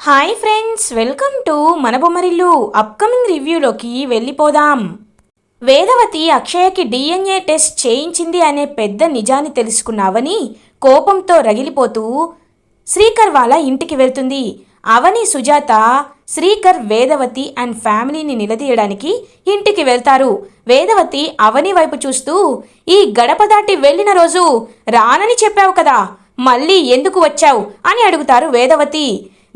Hi friends welcome to మన Bommarillu upcoming రివ్యూలోకి వెళ్ళిపోదాం. Vedavathi అక్షయకి DNA test చేయించింది అనే పెద్ద నిజాన్ని తెలుసుకున్న అవని కోపంతో రగిలిపోతూ శ్రీకర్ వాళ్ళ ఇంటికి వెళ్తుంది. అవని సుజాత శ్రీకర్ వేదవతి అండ్ ఫ్యామిలీని నిలదీయడానికి ఇంటికి వెళ్తారు. వేదవతి అవని వైపు చూస్తూ ఈ గడప దాటి వెళ్ళిన రోజు రానని చెప్పావు కదా మళ్ళీ ఎందుకు వచ్చావు? అని అడుగుతారు వేదవతి.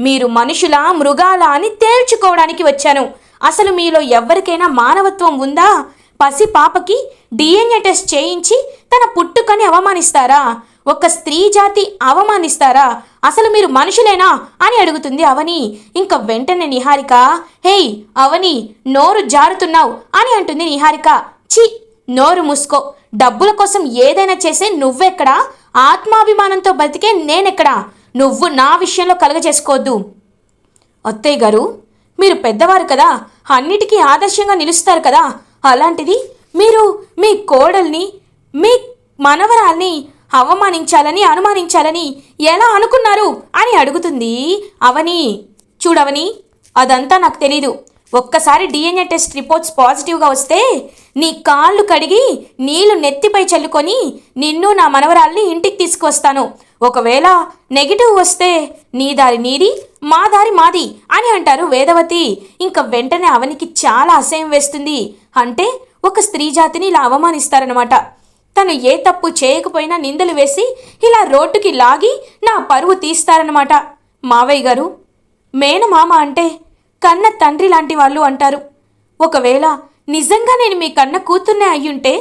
మీరు మనుషుల మృగాల అని తేల్చుకోవడానికి వచ్చాను. అసలు మీలో ఎవరికైనా మానవత్వం ఉందా? పసి పాపకి డిఎన్ఏ టెస్ట్ చేయించి తన పుట్టుకని అవమానిస్తారా? ఒక స్త్రీ జాతి అవమానిస్తారా? అసలు మీరు మనుషులేనా అని అడుగుతుంది అవని. ఇంక వెంటనే నిహారిక హేయ్ అవని నోరు జారుతున్నావు అని అంటుంది నిహారిక. చి నోరు మూసుకో. డబ్బుల కోసం ఏదైనా చేసే నువ్వెక్కడా? ఆత్మాభిమానంతో బతికే నేనెక్కడా? నువ్వు నా విషయంలో కలగజేసుకోవద్దు. అత్తయ్య గారు మీరు పెద్దవారు కదా అన్నిటికీ ఆదర్శంగా నిలుస్తారు కదా. అలాంటిది మీరు మీ కోడల్ని మీ మనవరాల్ని అవమానించాలని అనుమానించాలని ఎలా అనుకున్నారు అని అడుగుతుంది అవని. చూడవని అదంతా నాకు తెలీదు. ఒక్కసారి డిఎన్ఏ టెస్ట్ రిపోర్ట్స్ పాజిటివ్గా వస్తే నీ కాళ్ళు కడిగి నీళ్ళు నెత్తిపై చల్లుకొని నిన్ను నా మనవరాల్ని ఇంటికి తీసుకువస్తాను. ఒకవేళ నెగిటివ్ వస్తే నీ దారి నీది మా దారి మాది అని అంటారు వేదవతి. ఇంక వెంటనే అవనికి చాలా అసహ్యం వేస్తుంది. అంటే ఒక స్త్రీ జాతిని ఇలా అవమానిస్తారనమాట తను ఏ తప్పు చేయకపోయినా నిందలు వేసి ఇలా రోడ్డుకి లాగి నా పరువు తీస్తారనమాట మావయ్య గారు మేనమామ అంటే కన్న తండ్రి లాంటి వాళ్ళు అంటారు. ఒకవేళ నిజంగా నేను మీ కన్న కూతుర్నే అయ్యుంటే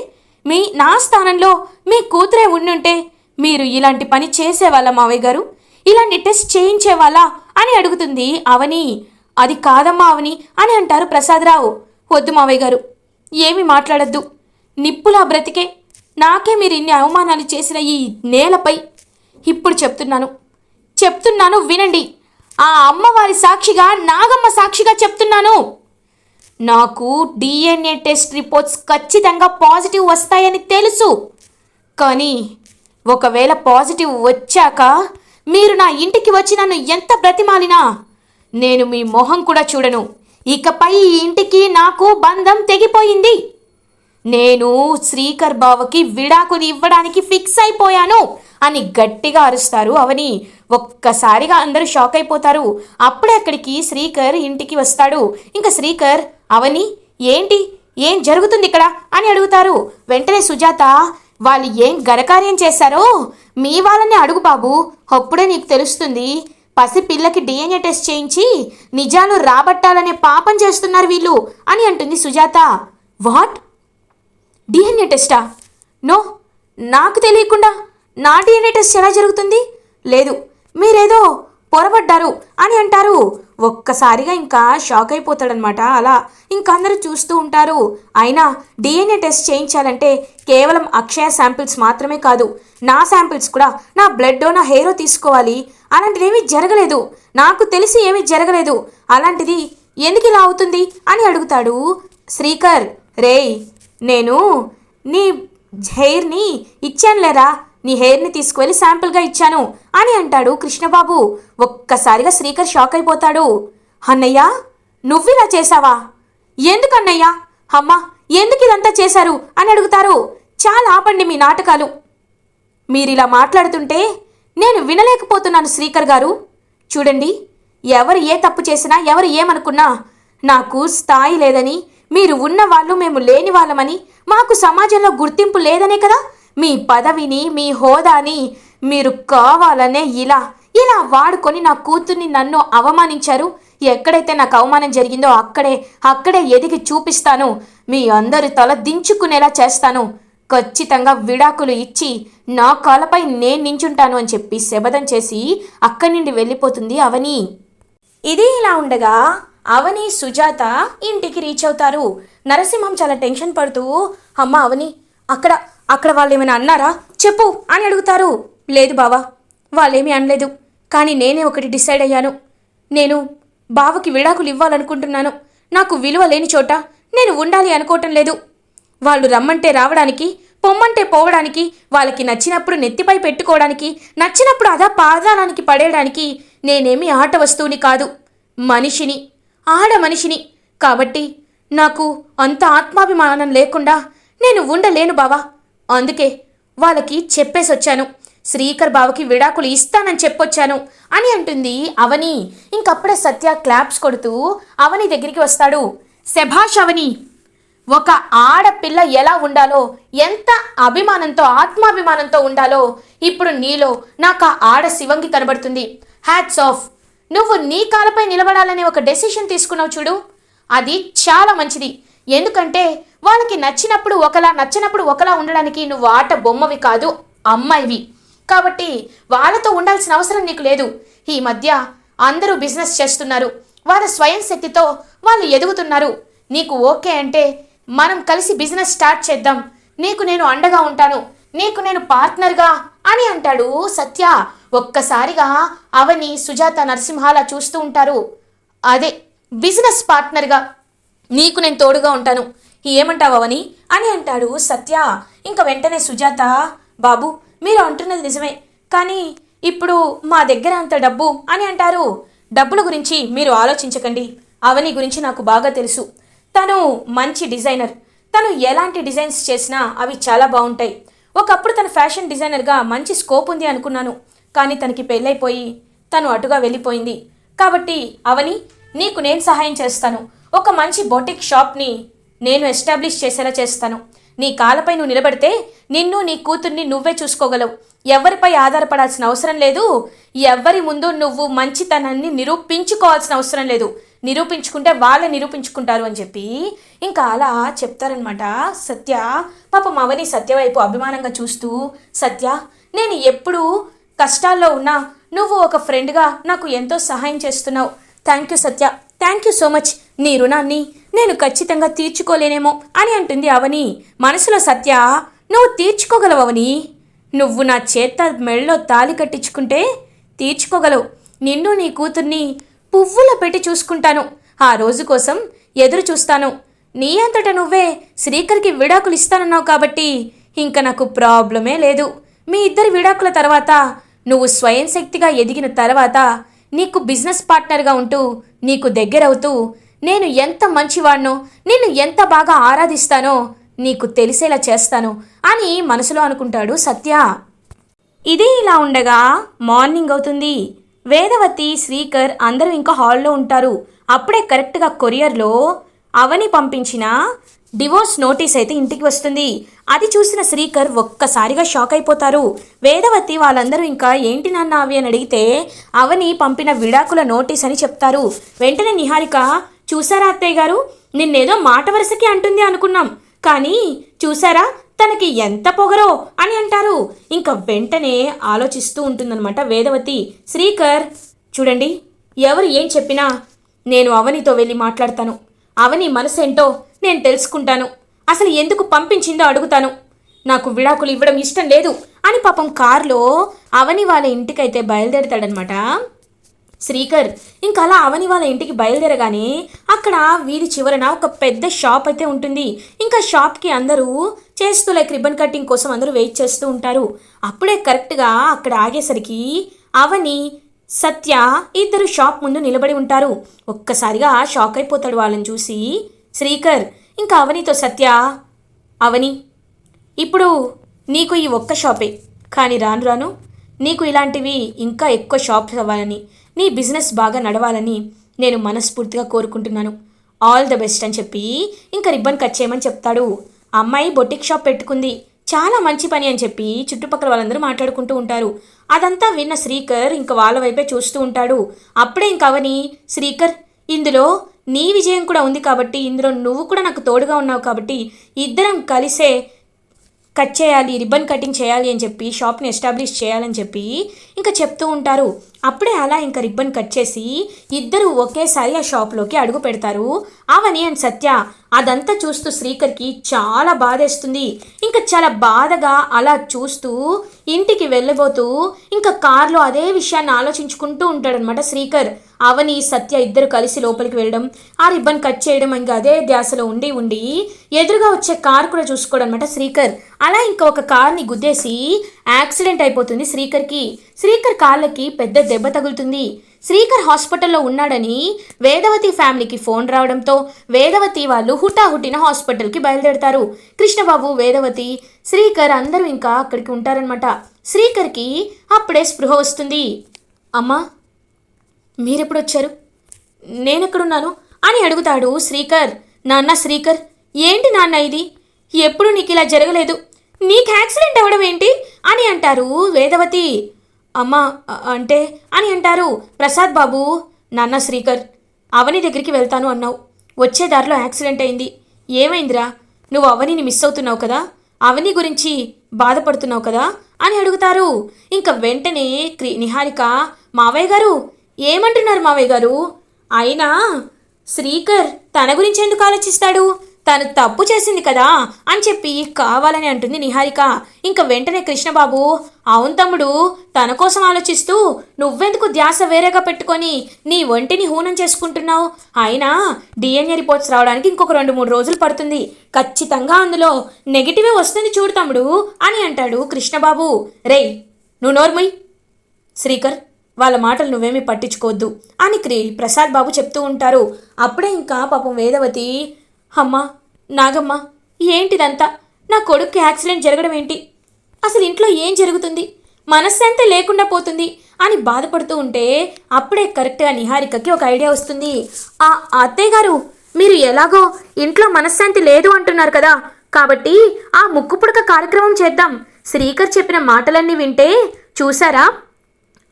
మీ నా స్థానంలో మీ కూతురే ఉండుంటే మీరు ఇలాంటి పని చేసేవాళ్ళ మావయ్య గారు? ఇలాంటి టెస్ట్ చేయించేవాళ్ళా? అని అడుగుతుంది అవని. అది కాదమ్మా అవని అని అంటారు ప్రసాదరావు. వద్దు మావయ్య గారు ఏమి మాట్లాడద్దు. నిప్పులా బ్రతికే నాకే మీరు ఇన్ని అవమానాలు చేసిన ఈ నేలపై. ఇప్పుడు చెప్తున్నాను. చెప్తున్నాను వినండి. ఆ అమ్మవారి సాక్షిగా నాగమ్మ సాక్షిగా చెప్తున్నాను. నాకు డిఎన్ఏ టెస్ట్ రిపోర్ట్స్ ఖచ్చితంగా పాజిటివ్ వస్తాయని తెలుసు. కానీ ఒకవేళ పాజిటివ్ వచ్చాక మీరు నా ఇంటికి వచ్చి నన్ను ఎంత బ్రతిమాలినా నేను మీ మొహం కూడా చూడను. ఇకపై ఈ ఇంటికి నాకు బంధం తెగిపోయింది. నేను శ్రీకర్ బావకి విడాకుని ఇవ్వడానికి ఫిక్స్ అయిపోయాను అని గట్టిగా అరుస్తారు అవని. ఒక్కసారిగా అందరూ షాక్ అయిపోతారు. అప్పుడే అక్కడికి శ్రీకర్ ఇంటికి వస్తాడు. ఇంకా శ్రీకర్ అవని ఏంటి? ఏం జరుగుతుంది ఇక్కడ? అని అడుగుతారు. వెంటనే సుజాత వాళ్ళు ఏం ఘనకార్యం చేశారో మీ వాళ్ళని అడుగు బాబు. అప్పుడే నీకు తెలుస్తుంది. పసి పిల్లకి డిఎన్ఏ టెస్ట్ చేయించి నిజాలు రాబట్టాలనే పాపం చేస్తున్నారు వీళ్ళు అని అంటుంది సుజాత. వాట్? డిఎన్ఏ టెస్టా? నో నాకు తెలియకుండా నా డిఎన్ఏ టెస్ట్ ఎలా జరుగుతుంది? లేదు మీరేదో పొరబడ్డారు అని అంటారు. ఒక్కసారిగా ఇంకా షాక్ అయిపోతాడనమాట అలా. ఇంకా అందరూ చూస్తూ ఉంటారు. అయినా డిఎన్ఏ టెస్ట్ చేయించాలంటే కేవలం అక్షయ శాంపిల్స్ మాత్రమే కాదు నా శాంపిల్స్ కూడా నా బ్లడ్ నా హెయిర్ తీసుకోవాలి. అలాంటిది ఏమీ జరగలేదు. నాకు తెలిసి ఏమీ జరగలేదు. అలాంటిది ఎందుకు ఇలా అవుతుంది అని అడుగుతాడు శ్రీకర్. రేయ్ నేను నీ హెయిర్ని ఇచ్చాను లేరా నీ హెయిర్ని తీసుకువెళ్ళి శాంపుల్గా ఇచ్చాను అని అంటాడు కృష్ణబాబు. ఒక్కసారిగా శ్రీకర్ షాక్ అయిపోతాడు. అన్నయ్య నువ్విలా చేశావా? ఎందుకు అన్నయ్య అమ్మా ఎందుకు ఇదంతా చేశారు? అని అడుగుతారు. చాలా ఆపండి మీ నాటకాలు. మీరిలా మాట్లాడుతుంటే నేను వినలేకపోతున్నాను శ్రీకర్ గారు. చూడండి ఎవరు ఏ తప్పు చేసినా ఎవరు ఏమనుకున్నా నాకు స్థాయి లేదని మీరు ఉన్న వాళ్ళు మేము లేని వాళ్ళమని మాకు సమాజంలో గుర్తింపు లేదనే కదా మీ పదవిని మీ హోదాని మీరు కావాలనే ఇలా ఇలా వాడుకొని నా కూతుర్ని నన్ను అవమానించారు. ఎక్కడైతే నాకు అవమానం జరిగిందో అక్కడే అక్కడే ఎదిగి చూపిస్తాను. మీ అందరి తల దించుకునేలా చేస్తాను. ఖచ్చితంగా విడాకులు ఇచ్చి నా కాలపై నేను నించుంటాను అని చెప్పి శబదం చేసి అక్కడి నుండి వెళ్ళిపోతుంది అవని. ఇది ఇలా ఉండగా అవని సుజాత ఇంటికి రీచ్ అవుతారు. నరసింహం చాలా టెన్షన్ పడుతూ అమ్మ అవని అక్కడ అక్కడ వాళ్ళు ఏమైనా అన్నారా? చెప్పు అని అడుగుతారు. లేదు బావా వాళ్ళేమీ అనలేదు. కానీ నేనే ఒకటి డిసైడ్ అయ్యాను. నేను బావకి విడాకులు ఇవ్వాలనుకుంటున్నాను. నాకు విలువ లేని చోట నేను ఉండాలి అనుకోవటం లేదు. వాళ్ళు రమ్మంటే రావడానికి పొమ్మంటే పోవడానికి వాళ్ళకి నచ్చినప్పుడు నెత్తిపై పెట్టుకోవడానికి నచ్చినప్పుడు అదా పాదాలానికి పడేయడానికి నేనేమి ఆట వస్తువుని కాదు. మనిషిని ఆడ మనిషిని. కాబట్టి నాకు అంత ఆత్మాభిమానం లేకుండా నేను ఉండలేను బావా. అందుకే వాళ్ళకి చెప్పేసొచ్చాను. శ్రీకర్ బావకి విడాకులు ఇస్తానని చెప్పొచ్చాను అని అంటుంది అవని. ఇంకప్పుడే సత్య క్లాప్స్ కొడుతూ అవని దగ్గరికి వస్తాడు. శభాష్ అవని ఒక ఆడపిల్ల ఎలా ఉండాలో ఎంత అభిమానంతో ఆత్మాభిమానంతో ఉండాలో ఇప్పుడు నీలో నాకు ఆ ఆడ శివంగి కనబడుతుంది. హ్యాట్స్ ఆఫ్ నువ్వు నీ కాలపై నిలబడాలనే ఒక డెసిషన్ తీసుకున్నావు చూడు. అది చాలా మంచిది. ఎందుకంటే వాళ్ళకి నచ్చినప్పుడు ఒకలా నచ్చినప్పుడు ఒకలా ఉండడానికి నువ్వు ఆట బొమ్మవి కాదు అమ్మాయివి. కాబట్టి వాళ్ళతో ఉండాల్సిన అవసరం నీకు లేదు. ఈ మధ్య అందరూ బిజినెస్ చేస్తున్నారు. వాళ్ళ స్వయం శక్తితో వాళ్ళు ఎదుగుతున్నారు. నీకు ఓకే అంటే మనం కలిసి బిజినెస్ స్టార్ట్ చేద్దాం. నీకు నేను అండగా ఉంటాను. నీకు నేను పార్ట్నర్గా అని అంటాడు సత్య. ఒక్కసారిగా అవని సుజాత నరసింహాల చూస్తూ ఉంటారు. అదే బిజినెస్ పార్ట్నర్గా నీకు నేను తోడుగా ఉంటాను. ఏమంటావు అవని? అని అంటాడు సత్య. ఇంకా వెంటనే సుజాత బాబు మీరు అంటున్నది నిజమే. కానీ ఇప్పుడు మా దగ్గర అంత డబ్బు అని అంటారు. డబ్బుల గురించి మీరు ఆలోచించకండి. అవని గురించి నాకు బాగా తెలుసు. తను మంచి డిజైనర్. తను ఎలాంటి డిజైన్స్ చేసినా అవి చాలా బాగుంటాయి. ఒకప్పుడు తన ఫ్యాషన్ డిజైనర్గా మంచి స్కోప్ ఉంది అనుకున్నాను. కానీ తనకి పెళ్ళైపోయి తను అటుగా వెళ్ళిపోయింది. కాబట్టి అవని నీకు నేను సహాయం చేస్తాను. ఒక మంచి బొటిక్ షాప్ని నేను ఎస్టాబ్లిష్ చేసేలా చేస్తాను. నీ కాలపై నువ్వు నిలబడితే నిన్ను నీ కూతుర్ని నువ్వే చూసుకోగలవు. ఎవరిపై ఆధారపడాల్సిన అవసరం లేదు. ఎవరి ముందు నువ్వు మంచితనాన్ని నిరూపించుకోవాల్సిన అవసరం లేదు. నిరూపించుకుంటే వాళ్ళే నిరూపించుకుంటారు అని చెప్పి ఇంకా అలా చెప్తారనమాట సత్య పాపం అవని సత్య వైపు అభిమానంగా చూస్తూ సత్య నేను ఎప్పుడు కష్టాల్లో ఉన్నా నువ్వు ఒక ఫ్రెండ్గా నాకు ఎంతో సహాయం చేస్తున్నావు. Thank you Satya. Thank you so much నీ రుణాన్ని నేను ఖచ్చితంగా తీర్చుకోలేనేమో అని అంటుంది అవని. మనసులో సత్య నువ్వు తీర్చుకోగలవని నువ్వు నా చేత మెళ్ళలో తాలి కట్టించుకుంటే తీర్చుకోగలవు. నిన్ను నీ కూతుర్ని పువ్వులో పెట్టి చూసుకుంటాను. ఆ రోజు కోసం ఎదురు చూస్తాను. నీ అంతట నువ్వే శ్రీకర్కి విడాకులు ఇస్తానన్నావు కాబట్టి ఇంకా నాకు ప్రాబ్లమే లేదు. మీ ఇద్దరి విడాకుల తర్వాత నువ్వు స్వయం శక్తిగా ఎదిగిన తర్వాత నీకు బిజినెస్ పార్ట్నర్గా ఉంటూ నీకు దగ్గరవుతూ నేను ఎంత మంచివాణ్ణో నిన్ను ఎంత బాగా ఆరాధిస్తానో నీకు తెలిసేలా చేస్తాను అని మనసులో అనుకుంటాడు సత్య. ఇది ఇలా ఉండగా మార్నింగ్ అవుతుంది. వేదవతి శ్రీకర్ అందరూ ఇంకా హాల్లో ఉంటారు. అప్పుడే కరెక్ట్గా కొరియర్లో అవని పంపించిన డివోర్స్ నోటీస్ అయితే ఇంటికి వస్తుంది. అది చూసిన శ్రీకర్ ఒక్కసారిగా షాక్ అయిపోతారు. వేదవతి వాళ్ళందరూ ఇంకా ఏంటి నాన్న అవి? అని అడిగితే అవని పంపిన విడాకుల నోటీస్ అని చెప్తారు. వెంటనే నిహారిక చూసారా అత్తయ్య గారు? నిన్నేదో మాట వరుసకి అంటుంది అనుకున్నాం. కానీ చూసారా తనకి ఎంత పొగరో అని అంటారు. ఇంకా వెంటనే ఆలోచిస్తూ ఉంటుందన్నమాట వేదవతి. శ్రీకర్ చూడండి ఎవరు ఏం చెప్పినా నేను అవనితో వెళ్ళి మాట్లాడతాను. అవని మనసేంటో నేను తెలుసుకుంటాను. అసలు ఎందుకు పంపించిందో అడుగుతాను. నాకు విడాకులు ఇవ్వడం ఇష్టం లేదు అని పాపం కారులో అవని వాళ్ళ ఇంటికైతే బయలుదేరతాడనమాట శ్రీకర్ ఇంకా అలా అవని వాళ్ళ ఇంటికి బయలుదేరగానే అక్కడ వీధి చివరన ఒక పెద్ద షాప్ అయితే ఉంటుంది. ఇంకా షాప్కి అందరూ చేస్తూ లైక్ రిబ్బన్ కటింగ్ కోసం అందరూ వెయిట్ చేస్తూ ఉంటారు. అప్పుడే కరెక్ట్గా అక్కడ ఆగేసరికి అవని సత్య ఇద్దరు షాప్ ముందు నిలబడి ఉంటారు. ఒక్కసారిగా షాక్ అయిపోతాడు వాళ్ళని చూసి శ్రీకర్ ఇంకా అవనితో సత్య అవని ఇప్పుడు నీకు ఈ ఒక్క షాపే. కానీ రాను రాను నీకు ఇలాంటివి ఇంకా ఎక్కువ షాప్స్ అవ్వాలని నీ బిజినెస్ బాగా నడవాలని నేను మనస్ఫూర్తిగా కోరుకుంటున్నాను. ఆల్ ద బెస్ట్ అని చెప్పి ఇంకా రిబ్బన్ కట్ చేయమని చెప్తాడు. అమ్మాయి బొటిక్ షాప్ పెట్టుకుంది. చాలా మంచి పని అని చెప్పి చుట్టుపక్కల వాళ్ళందరూ మాట్లాడుకుంటూ ఉంటారు. అదంతా విన్న శ్రీకర్ ఇంకా వాళ్ళ వైపే చూస్తూ ఉంటాడు. అప్పుడే ఇంక అవని శ్రీకర్ ఇందులో నీ విజయం కూడా ఉంది కాబట్టి ఇందులో నువ్వు కూడా నాకు తోడుగా ఉన్నావు కాబట్టి ఇద్దరం కలిసే కట్ చేయాలి రిబ్బన్ కటింగ్ చేయాలి అని చెప్పి షాప్ని ఎస్టాబ్లిష్ చేయాలని చెప్పి ఇంకా చెప్తూ ఉంటారు. అప్పుడే అలా ఇంకా రిబ్బన్ కట్ చేసి ఇద్దరు ఒకేసారి ఆ షాప్లోకి అడుగు పెడతారు. అవని అండ్ సత్య అదంతా చూస్తూ శ్రీకర్కి చాలా బాధేస్తుంది. ఇంకా చాలా బాధగా అలా చూస్తూ ఇంటికి వెళ్ళబోతూ ఇంకా కార్లో అదే విషయాన్ని ఆలోచించుకుంటూ ఉంటాడనమాట శ్రీకర్. అవని సత్య ఇద్దరు కలిసి లోపలికి వెళ్ళడం ఆ రిబ్బన్ కట్ చేయడం ఇంకా అదే ధ్యాసలో ఉండి ఉండి ఎదురుగా వచ్చే కార్ కూడా చూసుకోవడం అనమాట శ్రీకర్. అలా ఇంకా ఒక కార్ని గుద్దేసి యాక్సిడెంట్ అయిపోతుంది శ్రీకర్కి. శ్రీకర్ కాళ్ళకి పెద్ద దెబ్బ తగులుతుంది. శ్రీకర్ హాస్పిటల్లో ఉన్నాడని వేదవతి ఫ్యామిలీకి ఫోన్ రావడంతో వేదవతి వాళ్ళు హుటాహుటిన హాస్పిటల్కి బయలుదేరతారు. కృష్ణబాబు వేదవతి శ్రీకర్ అందరూ ఇంకా అక్కడికి ఉంటారనమాట శ్రీకర్కి అప్పుడే స్పృహ వస్తుంది. అమ్మా మీరెప్పుడొచ్చారు? నేనెక్కడున్నాను? అని అడుగుతాడు శ్రీకర్. నాన్న శ్రీకర్ ఏంటి నాన్న ఇది? ఎప్పుడు నీకు ఇలా జరగలేదు? నీకు యాక్సిడెంట్ అవ్వడం ఏంటి? అని అంటారు వేదవతి. అమ్మా అంటే అని అంటారు ప్రసాద్ బాబు. నాన్న శ్రీకర్ అవని దగ్గరికి వెళ్తాను అన్నావు. వచ్చే దారిలో యాక్సిడెంట్ అయింది. ఏమైందిరా? నువ్వు అవనిని మిస్ అవుతున్నావు కదా? అవని గురించి బాధపడుతున్నావు కదా? అని అడుగుతారు. ఇంకా వెంటనే క్రి నిహారిక మావయ్య గారు ఏమంటున్నారు మావయ్య గారు? అయినా శ్రీకర్ తన గురించి ఎందుకు ఆలోచిస్తాడు? తను తప్పు చేసింది కదా అని చెప్పి కావాలని అంటుంది నిహారిక. ఇంకా వెంటనే కృష్ణబాబు అవును తమ్ముడు తన కోసం ఆలోచిస్తూ నువ్వెందుకు ధ్యాస వేరేగా పెట్టుకొని నీ ఒంటిని హూనం చేసుకుంటున్నావు? అయినా డిఎన్ఏ రిపోర్ట్స్ రావడానికి ఇంకొక రెండు మూడు రోజులు పడుతుంది. ఖచ్చితంగా అందులో నెగిటివే వస్తుంది చూడు తమ్ముడు అని అంటాడు కృష్ణబాబు. రేయ్ నువ్వు నోర్మయ్ శ్రీకర్ వాళ్ళ మాటలు నువ్వేమీ పట్టించుకోవద్దు అని క్రీ ప్రసాద్ బాబు చెప్తూ ఉంటారు. అప్పుడే ఇంకా పాపం వేదవతి అమ్మ నాగమ్మ ఏంటిదంతా? నా కొడుక్కి యాక్సిడెంట్ జరగడం ఏంటి? అసలు ఇంట్లో ఏం జరుగుతుంది? మనశ్శాంతి లేకుండా పోతుంది అని బాధపడుతూ ఉంటే అప్పుడే కరెక్ట్గా నిహారికకి ఒక ఐడియా వస్తుంది. ఆ అత్తయ్య గారు మీరు ఎలాగో ఇంట్లో మనశ్శాంతి లేదు అంటున్నారు కదా కాబట్టి ఆ ముక్కు పుడక కార్యక్రమం చేద్దాం. శ్రీకర్ చెప్పిన మాటలన్నీ వింటే చూసారా?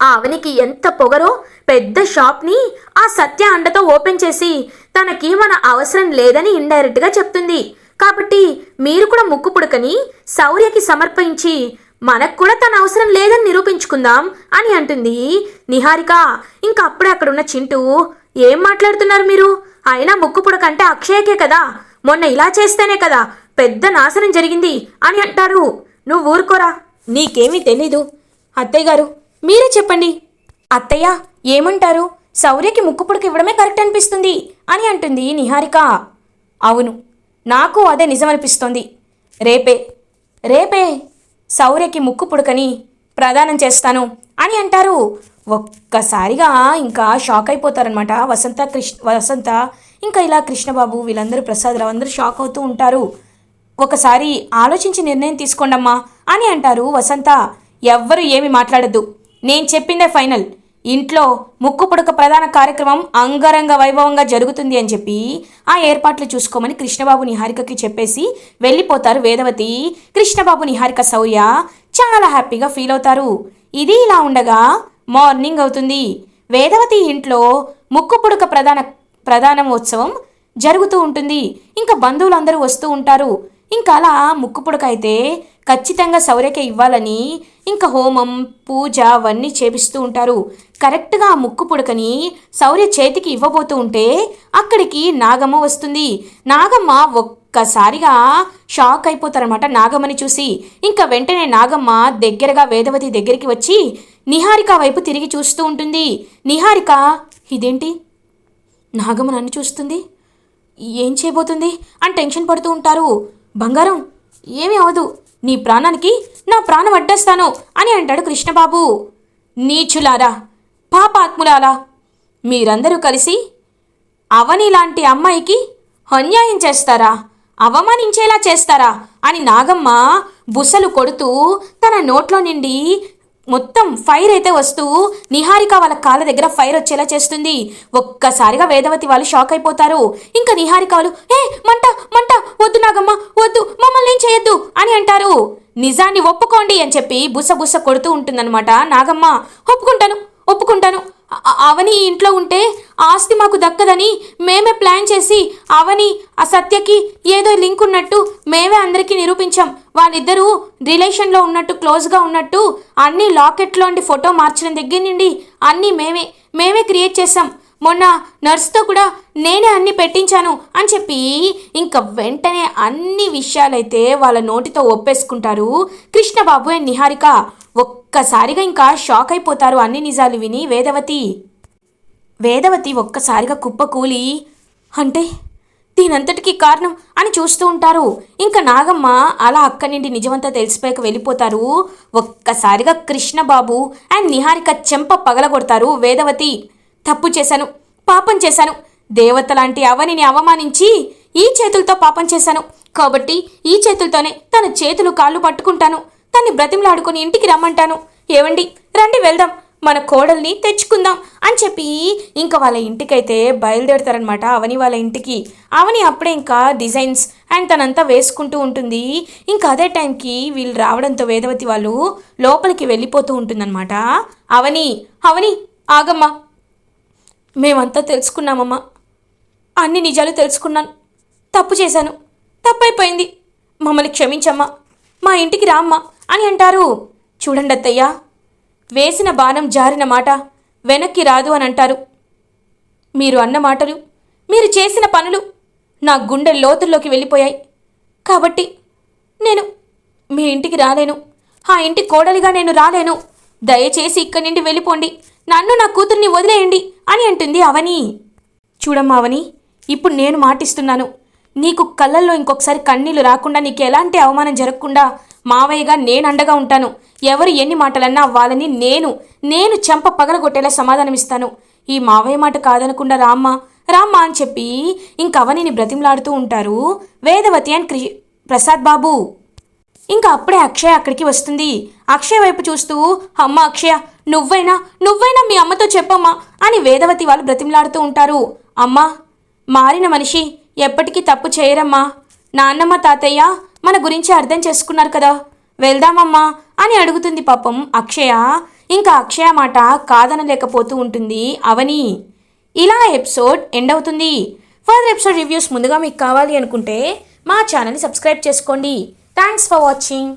ఆ అవనికి ఎంత పొగరో పెద్ద షాప్ని ఆ సత్య అండతో ఓపెన్ చేసి తనకి మన అవసరం లేదని ఇండైరెక్ట్గా చెప్తుంది. కాబట్టి మీరు కూడా ముక్కు పుడకని శౌర్యకి సమర్పించి మనకు కూడా తన అవసరం లేదని నిరూపించుకుందాం అని అంటుంది నిహారిక. ఇంకా అప్పుడే అక్కడ ఉన్న చింటూ ఏం మాట్లాడుతున్నారు మీరు? అయినా ముక్కు పుడక అంటే అక్షయకే కదా. మొన్న ఇలా చేస్తేనే కదా పెద్ద నాశనం జరిగింది అని అంటారు. నువ్వు ఊరుకోరా. నీకేమీ తెలీదు. అత్తయ్య గారు మీరే చెప్పండి. అత్తయ్య ఏమంటారు? శౌర్యకి ముక్కు పుడక ఇవ్వడమే కరెక్ట్ అనిపిస్తుంది అని అంటుంది నిహారిక. అవును నాకు అదే నిజమనిపిస్తోంది. రేపే రేపే శౌర్యకి ముక్కు పుడకని ప్రదానం చేస్తాను అని అంటారు. ఒక్కసారిగా ఇంకా షాక్ అయిపోతారనమాట వసంత కృష్ణ వసంత ఇంకా ఇలా కృష్ణబాబు వీళ్ళందరూ ప్రసాదరావు అందరూ షాక్ అవుతూ ఉంటారు. ఒకసారి ఆలోచించి నిర్ణయం తీసుకోండమ్మా అని అంటారు వసంత. ఎవ్వరూ ఏమి మాట్లాడద్దు. నేను చెప్పిందే ఫైనల్. ఇంట్లో ముక్కు పుడక ప్రధాన కార్యక్రమం అంగరంగ వైభవంగా జరుగుతుంది అని చెప్పి ఆ ఏర్పాట్లు చూసుకోమని కృష్ణబాబు నిహారికకి చెప్పేసి వెళ్ళిపోతారు వేదవతి. కృష్ణబాబు నిహారిక శౌర్య చాలా హ్యాపీగా ఫీల్ అవుతారు. ఇది ఇలా ఉండగా మార్నింగ్ అవుతుంది. వేదవతి ఇంట్లో ముక్కు పుడక ప్రధాన ఉత్సవం జరుగుతూ ఉంటుంది. ఇంకా బంధువులందరూ వస్తూ ఉంటారు. ఇంకా అలా ముక్కు పుడక అయితే ఖచ్చితంగా శౌర్యకే ఇవ్వాలని ఇంకా హోమం పూజ అవన్నీ చేపిస్తూ ఉంటారు. కరెక్ట్గా ఆ ముక్కు పుడకని శౌర్య చేతికి ఇవ్వబోతూ ఉంటే అక్కడికి నాగమ్మ వస్తుంది. నాగమ్మ ఒక్కసారిగా షాక్ అయిపోతారనమాట నాగమ్మని చూసి. ఇంకా వెంటనే నాగమ్మ దగ్గరగా వేదవతి దగ్గరికి వచ్చి నిహారిక వైపు తిరిగి చూస్తూ ఉంటుంది. నిహారిక ఇదేంటి? నాగమ్మ నన్ను చూస్తుంది? ఏం చేయబోతుంది? అని టెన్షన్ పడుతూ ఉంటారు. బంగారం ఏమీ అవదు. నీ ప్రాణానికి నా ప్రాణం అడ్డేస్తాను అని అంటాడు కృష్ణబాబు. నీచులారా పాపాత్ములారా మీరందరూ కలిసి అవని లాంటి అమ్మాయికి అన్యాయం చేస్తారా? అవమానించేలా చేస్తారా? అని నాగమ్మ బుసలు కొడుతూ తన నోట్లో నిండి మొత్తం ఫైర్ అయితే వస్తూ నిహారిక వాళ్ళ కాళ్ళ దగ్గర ఫైర్ వచ్చేలా చేస్తుంది. ఒక్కసారిగా వేదవతి వాళ్ళు షాక్ అయిపోతారు. ఇంకా నిహారిక వాళ్ళు ఏ మంట మంట వద్దు నాగమ్మ వద్దు మమ్మల్ని ఏం చేయొద్దు అని అంటారు. నిజాన్ని ఒప్పుకోండి అని చెప్పి బుస బుస కొడుతూ ఉంటుందన్నమాట నాగమ్మ. ఒప్పుకుంటాను ఒప్పుకుంటాను అవని ఇంట్లో ఉంటే ఆస్తి మాకు దక్కదని మేమే ప్లాన్ చేసి అవని ఆ సత్యకి ఏదో లింక్ ఉన్నట్టు మేమే అందరికీ నిరూపించాం. వాళ్ళిద్దరూ రిలేషన్లో ఉన్నట్టు క్లోజ్గా ఉన్నట్టు అన్ని లాకెట్లోండి ఫోటో మార్చడం దగ్గర నుండి అన్నీ మేమే మేమే క్రియేట్ చేసాం మొన్న నర్స్తో కూడా నేనే అన్ని పెట్టించాను అని చెప్పి ఇంకా వెంటనే అన్ని విషయాలైతే వాళ్ళ నోటితో ఒప్పేసుకుంటారు కృష్ణబాబు అండ్ నిహారిక. ఒక్కసారిగా ఇంకా షాక్ అయిపోతారు అన్ని నిజాలు విని వేదవతి. వేదవతి ఒక్కసారిగా కుప్పకూలి అంటే దీనంతటికీ కారణం? అని చూస్తూ ఉంటారు. ఇంకా నాగమ్మ అలా అక్కడి నుండి నిజమంతా తెలిసిపోయాక వెళ్ళిపోతారు. ఒక్కసారిగా కృష్ణబాబు అండ్ నిహారిక చెంప పగలగొడతారు. వేదవతి తప్పు చేశాను పాపం చేశాను. దేవత లాంటి అవనిని అవమానించి ఈ చేతులతో పాపం చేశాను. కాబట్టి ఈ చేతులతోనే తన చేతులు కాళ్ళు పట్టుకుంటాను. తన్ని బ్రతిమలాడుకొని ఇంటికి రమ్మంటాను. ఏవండి? రండి వెళ్దాం. మన కోడల్ని తెచ్చుకుందాం అని చెప్పి ఇంకా వాళ్ళ ఇంటికైతే బయలుదేరుతారనమాట అవని వాళ్ళ ఇంటికి. అవని అప్పుడే ఇంకా డిజైన్స్ అండ్ తనంతా వేసుకుంటూ ఉంటుంది. ఇంకా అదే టైంకి వీళ్ళు రావడంతో వేదవతి వాళ్ళు లోపలికి వెళ్ళిపోతూ ఉంటుందన్నమాట. అవని అవని ఆగమ్మా. మేమంతా తెలుసుకున్నామమ్మా. అన్ని నిజాలు తెలుసుకున్నాను. తప్పు చేశాను. తప్పైపోయింది. మమ్మల్ని క్షమించమ్మా. మా ఇంటికి రామ్మ అని అంటారు. చూడండి అత్తయ్యా వేసిన బాణం జారిన మాట వెనక్కి రాదు అని అంటారు. మీరు అన్న మాటలు మీరు చేసిన పనులు నా గుండె లోతుల్లోకి వెళ్ళిపోయాయి. కాబట్టి నేను మీ ఇంటికి రాలేను. ఆ ఇంటి కోడలిగా నేను రాలేను. దయచేసి ఇక్కడి నుండి వెళ్ళిపోండి. నన్ను నా కూతుర్ని వదిలేయండి అని అంటుంది అవని. చూడమ్మా అవని ఇప్పుడు నేను మాటిస్తున్నాను. నీకు కళ్ళల్లో ఇంకొకసారి కన్నీళ్ళు రాకుండా నీకు ఎలాంటి అవమానం జరగకుండా మావయ్యగా నేను అండగా ఉంటాను. ఎవరు ఎన్ని మాటలన్నా వాళ్ళని నేను నేను చెంప పగలగొట్టేలా సమాధానమిస్తాను. ఈ మావయ్య మాట కాదనకుండా రామ్మ రామ్మ అని చెప్పి ఇంకవనిని బ్రతిమలాడుతూ ఉంటారు వేదవతి అండ్ క్రి ప్రసాద్ బాబు. ఇంకా అప్పుడే అక్షయ అక్కడికి వస్తుంది. అక్షయ వైపు చూస్తూ అమ్మ అక్షయ నువ్వైనా నువ్వైనా మీ అమ్మతో చెప్పమ్మా అని వేదవతి వాళ్ళు బ్రతిమలాడుతూ ఉంటారు. అమ్మా మారిన మనిషి ఎప్పటికీ తప్పు చేయరమ్మా. నాన్నమ్మ తాతయ్య మన గురించి అర్థం చేసుకున్నారు కదా. వెళ్దామమ్మా అని అడుగుతుంది పాపం అక్షయ. ఇంకా అక్షయ మాట కాదనలేకపోతూ ఉంటుంది అవని. ఇలా ఎపిసోడ్ ఎండ్ అవుతుంది. ఫర్దర్ ఎపిసోడ్ రివ్యూస్ ముందుగా మీకు కావాలి అనుకుంటే మా ఛానల్ని సబ్స్క్రైబ్ చేసుకోండి. Thanks for watching.